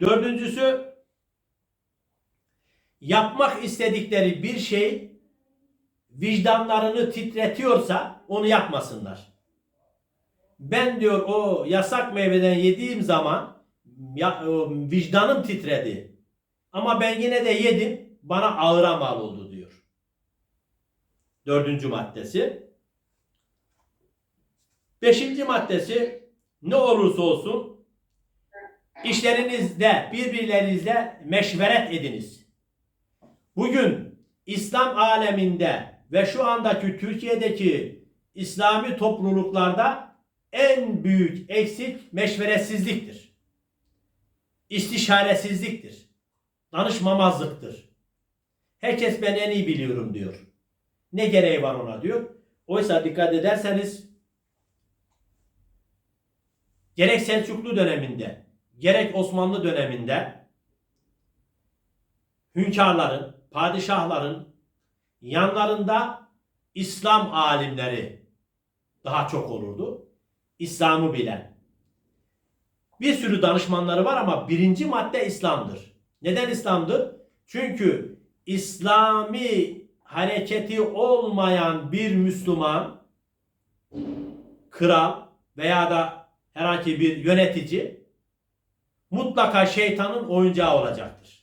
Dördüncüsü yapmak istedikleri bir şey vicdanlarını titretiyorsa onu yapmasınlar. Ben diyor o yasak meyveden yediğim zaman ya, o vicdanım titredi. Ama ben yine de yedim bana ağıra mal oldu diyor. Dördüncü maddesi. Beşinci maddesi ne olursa olsun işlerinizde birbirlerinizle meşveret ediniz. Bugün İslam aleminde ve şu andaki Türkiye'deki İslami topluluklarda en büyük eksik meşveretsizliktir. İstişaresizliktir. Danışmamazlıktır. Herkes ben en iyi biliyorum diyor. Ne gereği var ona diyor. Oysa dikkat ederseniz gerek Selçuklu döneminde gerek Osmanlı döneminde hünkârların, padişahların yanlarında İslam alimleri daha çok olurdu. İslam'ı bilen. Bir sürü danışmanları var ama birinci madde İslam'dır. Neden İslam'dır? Çünkü İslami hareketi olmayan bir Müslüman kral veya da herhangi bir yönetici mutlaka şeytanın oyuncağı olacaktır.